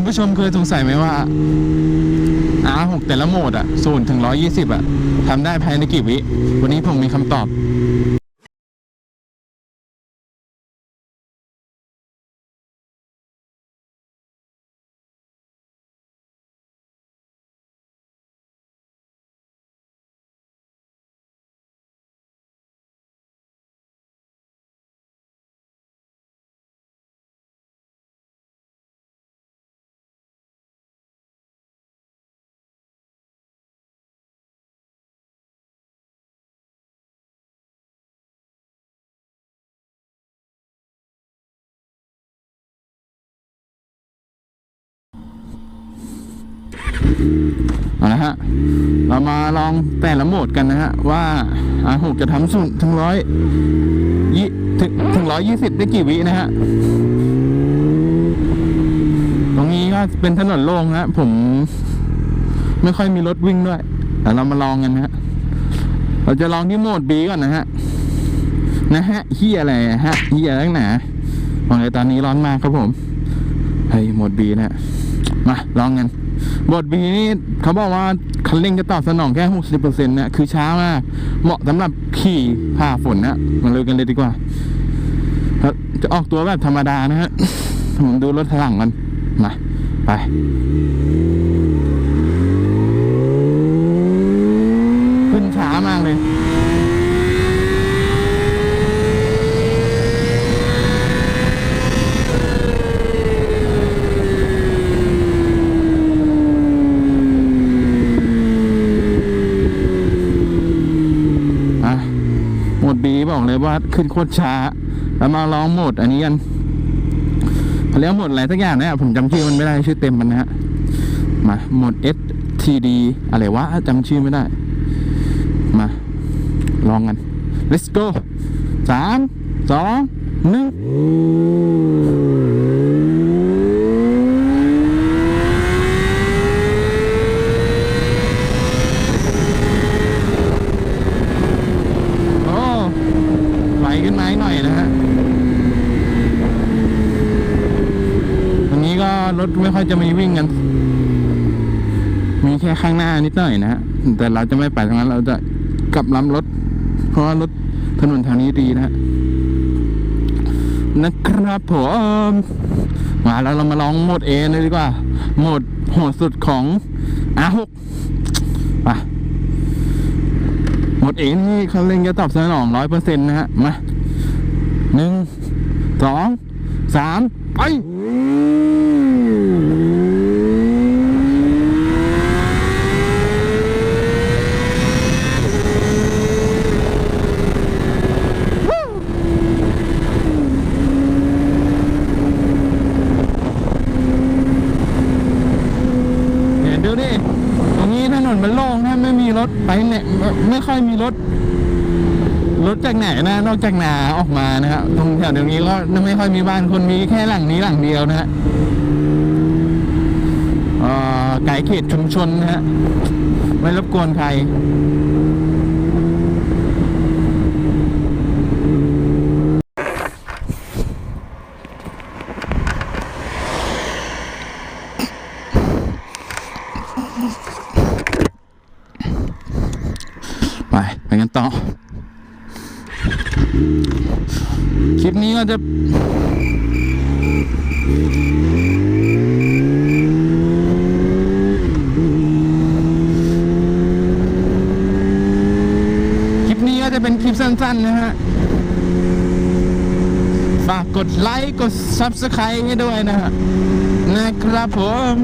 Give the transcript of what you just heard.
คุณผู้ชมเคยสงสัยไหมว่า R6 แต่ละโหมดอะศูนย์ถึงร้อยี่สิบอะทำได้ภายในกี่วิ วันนี้ผมมีคำตอบ เอาละฮะ เรามาลองแต่ละโหมดกันนะฮะ ว่า R6 จะทำสุดถึงร้อยยี่ถึงถึงร้อยยี่สิบได้กี่วินะฮะ ตรงนี้ก็เป็นถนนโล่งฮะ ผมไม่ค่อยมีรถวิ่งด้วยแต่เรามาลองกันนะฮะ เราจะลองที่โหมด B ก่อนนะฮะ นะฮะเฮียอะไรฮะเฮียตั้งหนาบอกเลยตอนนี้ร้อนมากครับผม เฮ้ยโหมด B นะ มาลองกัน บทบีนี่เขาบอกว่าคันเร่งจะตอบสนองแค่ 60%นะคือช้ามาก เหมาะสำหรับขี่ผ่าฝนนะมาเลยกันเลยดีกว่าจะออกตัวแบบธรรมดานะฮะผมดูรถถลังกันมาไป ขึ้นช้ามากเลย อะ โหมดบีบอกเลยว่าขึ้นโคตรช้า แล้วมาลองโหมดอันนี้กันเขาเรียกว่าโหมดอะไรสักอย่างนะผมจำชื่อมันไม่ได้ชื่อเต็มมันนะฮะมาโหมด STD อะไรวะจำชื่อไม่ได้ มา ลองกัน let's go สามสองหนึ่ง โอ้ไหลขึ้นมาอีกหน่อยนะฮะวันนี้ก็ รถไม่ค่อยจะมีวิ่งกัน มีแค่ข้างหน้านิดหน่อยนะฮะ แต่เราจะไม่ไปตรงนั้นเราจะกลับล้ำรถ เพราะว่ารถถนนทางนี้ดีนะฮะ นะครับผมมาแล้วเรามาลองโหมด A เลยดีกว่า โหมดโหดสุดของ R6 ไปหมดเอนี่เขาเล่นจะตอบสนองร้อยเปอร์เซ็นต์นะฮะ มาหนึ่งสองสามไปวู้เนี่ยดูดิ ตรงนี้ถนนมันโล่งนะไม่มี รถไปเนี่ยไม่ไม่ค่อยมีรถรถจากไหนนะ นอกจากนาออกมานะครับตรงแถวเดี๋ยวนี้ก็ไม่ค่อยมีบ้านคนมีแค่หลังนี้หลังเดียวนะฮะอ่อไกลเขตชุมชนนะฮะไม่รบกวนใคร ไปไปกันต่อ คลิปนี้ก็จะคลิปนี้ก็จะเป็นคลิปสั้นๆนะฮะ ฝากกดไลค์ กด Subscribe ให้ด้วยนะฮะนะครับผม